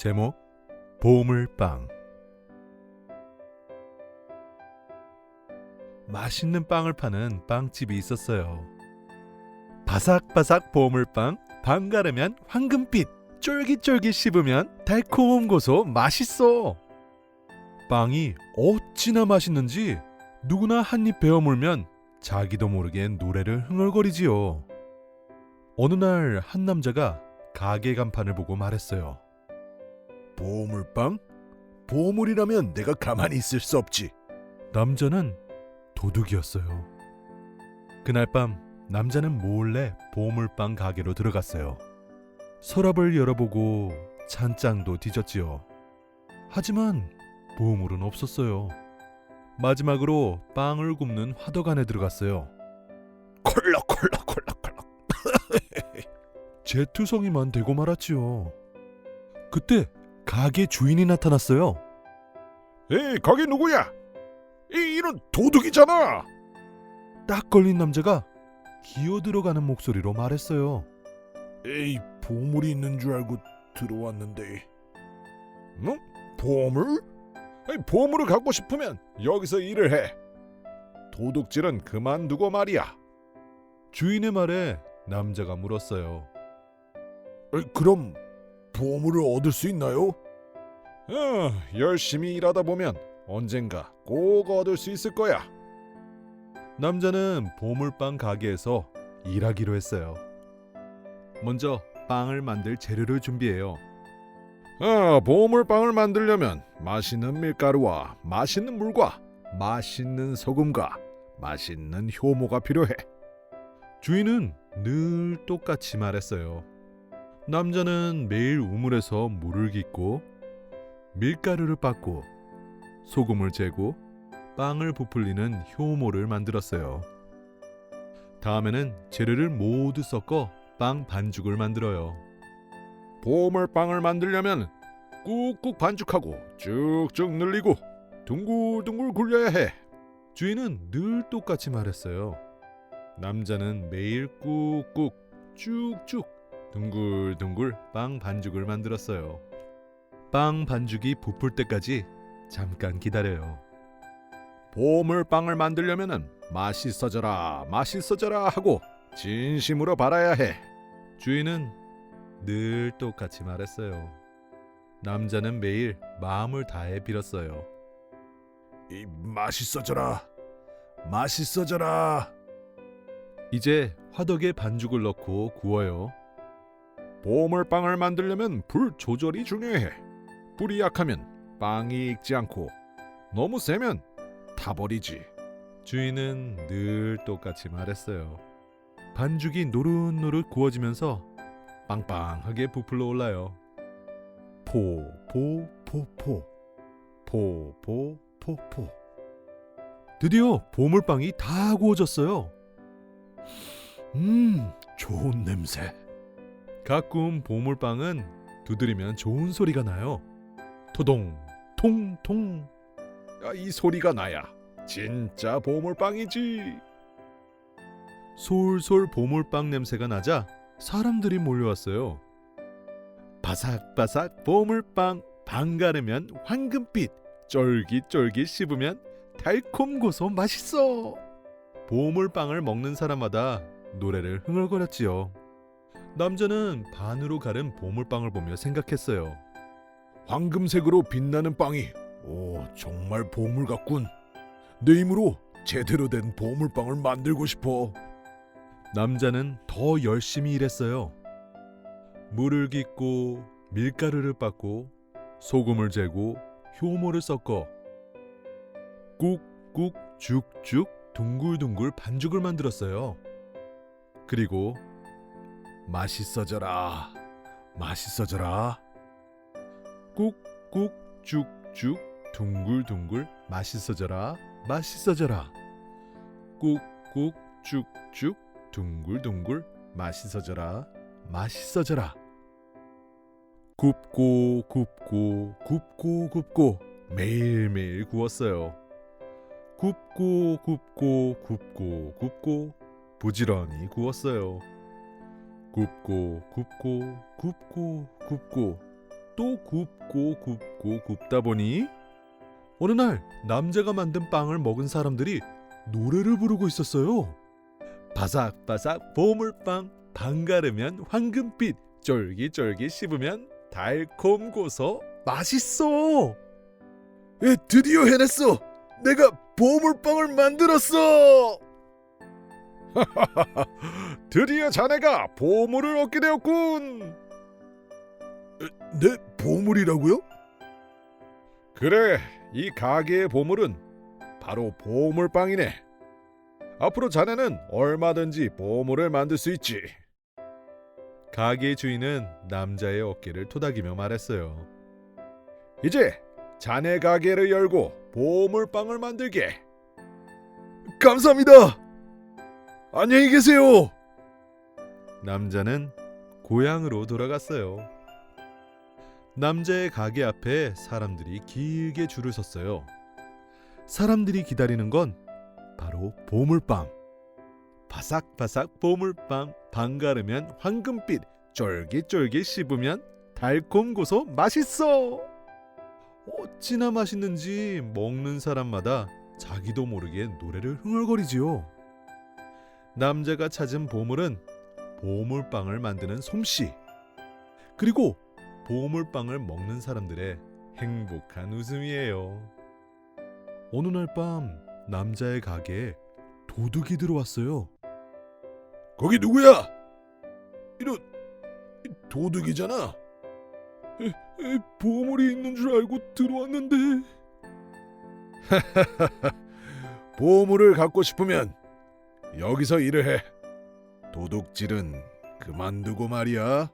제목 보물빵 맛있는 빵을 파는 빵집이 있었어요. 바삭바삭 보물빵, 반가르면 황금빛, 쫄깃쫄깃 씹으면 달콤 고소 맛있어. 빵이 어찌나 맛있는지 누구나 한 입 베어 물면 자기도 모르게 노래를 흥얼거리지요. 어느 날 한 남자가 가게 간판을 보고 말했어요. 보물빵? 보물이라면 내가 가만히 있을 수 없지. 남자는 도둑이었어요. 그날 밤 남자는 몰래 보물빵 가게로 들어갔어요. 서랍을 열어보고 찬장도 뒤졌지요. 하지만 보물은 없었어요. 마지막으로 빵을 굽는 화덕 안에 들어갔어요. 콜록콜록콜록콜록. 제투성이만 되고 말았지요. 그때 가게 주인이 나타났어요. 에이, 거기 누구야? 이 이런 도둑이잖아. 딱 걸린 남자가 기어 들어가는 목소리로 말했어요. 에이, 보물이 있는 줄 알고 들어왔는데. 뭐? 보물? 에이, 보물을 갖고 싶으면 여기서 일을 해. 도둑질은 그만두고 말이야. 주인의 말에 남자가 물었어요. 에이, 그럼 보물을 얻을 수 있나요? 어, 열심히 일하다 보면 언젠가 꼭 얻을 수 있을 거야. 남자는 보물빵 가게에서 일하기로 했어요. 먼저 빵을 만들 재료를 준비해요. 아, 보물빵을 만들려면 맛있는 밀가루와 맛있는 물과 맛있는 소금과 맛있는 효모가 필요해. 주인은 늘 똑같이 말했어요. 남자는 매일 우물에서 물을 깃고 밀가루를 빻고 소금을 재고 빵을 부풀리는 효모를 만들었어요. 다음에는 재료를 모두 섞어 빵 반죽을 만들어요. 보물빵을 만들려면 꾹꾹 반죽하고 쭉쭉 늘리고 둥글둥글 굴려야 해. 주인은 늘 똑같이 말했어요. 남자는 매일 꾹꾹 쭉쭉 둥글둥글 빵 반죽을 만들었어요. 빵 반죽이 부풀 때까지 잠깐 기다려요. 보물빵을 만들려면은 맛있어져라, 맛있어져라 하고 진심으로 바라야 해. 주인은 늘 똑같이 말했어요. 남자는 매일 마음을 다해 빌었어요. 이 맛있어져라, 맛있어져라. 이제 화덕에 반죽을 넣고 구워요. 보물빵을 만들려면 불 조절이 중요해. 불이 약하면 빵이 익지 않고 너무 세면 타버리지. 주인은 늘 똑같이 말했어요. 반죽이 노릇노릇 구워지면서 빵빵하게 부풀러 올라요. 포, 포, 포, 포. 포, 포, 포, 포. 드디어 보물빵이 다 구워졌어요. 음, 좋은 냄새. 가끔 보물빵은 두드리면 좋은 소리가 나요. 토동, 통통. 야, 이 소리가 나야. 진짜 보물빵이지. 솔솔 보물빵 냄새가 나자 사람들이 몰려왔어요. 바삭바삭 보물빵, 반가르면 황금빛, 쫄깃쫄깃 씹으면 달콤 고소 맛있어. 보물빵을 먹는 사람마다 노래를 흥얼거렸지요. 남자는 반으로 가른 보물빵을 보며 생각했어요. 황금색으로 빛나는 빵이 오 정말 보물 같군. 내 힘으로 제대로 된 보물빵을 만들고 싶어. 남자는 더 열심히 일했어요. 물을 깃고 밀가루를 빻고 소금을 재고 효모를 섞어 꾹꾹 죽죽 둥글둥글 반죽을 만들었어요. 그리고 맛있어져라, 맛있어져라. 꾹꾹 죽죽 둥글둥글 맛있어져라. 맛있어져라. 꾹꾹 죽죽 둥글둥글 맛있어져라. 맛있어져라. 굽고 굽고 굽고 굽고 매일매일 구웠어요. 굽고 굽고 굽고 굽고 부지런히 구웠어요 굽고 굽고 굽고 굽고 또 굽고 굽고 굽다 보니 어느 날 남자가 만든 빵을 먹은 사람들이 노래를 부르고 있었어요. 바삭바삭 보물빵, 반가르면 황금빛, 쫄깃쫄깃 씹으면 달콤 고소 맛있어. 에, 드디어 해냈어. 내가 보물빵을 만들었어. 드디어 자네가 보물을 얻게 되었군. 네, 보물이라고요? 그래, 이 가게의 보물은 바로 보물빵이네. 앞으로 자네는 얼마든지 보물을 만들 수 있지. 가게 주인은 남자의 어깨를 토닥이며 말했어요. 이제 자네 가게를 열고 보물빵을 만들게. 감사합니다. 안녕히 계세요. 남자는 고향으로 돌아갔어요. 남자의 가게 앞에 사람들이 길게 줄을 섰어요. 사람들이 기다리는 건 바로 보물빵. 바삭바삭 보물빵, 반가르면 황금빛, 쫄깃쫄깃 씹으면 달콤 고소 맛있어. 어찌나 맛있는지 먹는 사람마다 자기도 모르게 노래를 흥얼거리지요. 남자가 찾은 보물은 보물빵을 만드는 솜씨 그리고 보물빵을 먹는 사람들의 행복한 웃음이에요. 어느 날 밤 남자의 가게에 도둑이 들어왔어요. 거기 누구야? 이런 도둑이잖아. 에, 에, 보물이 있는 줄 알고 들어왔는데 보물을 갖고 싶으면 여기서 일을 해. 도둑질은 그만두고 말이야.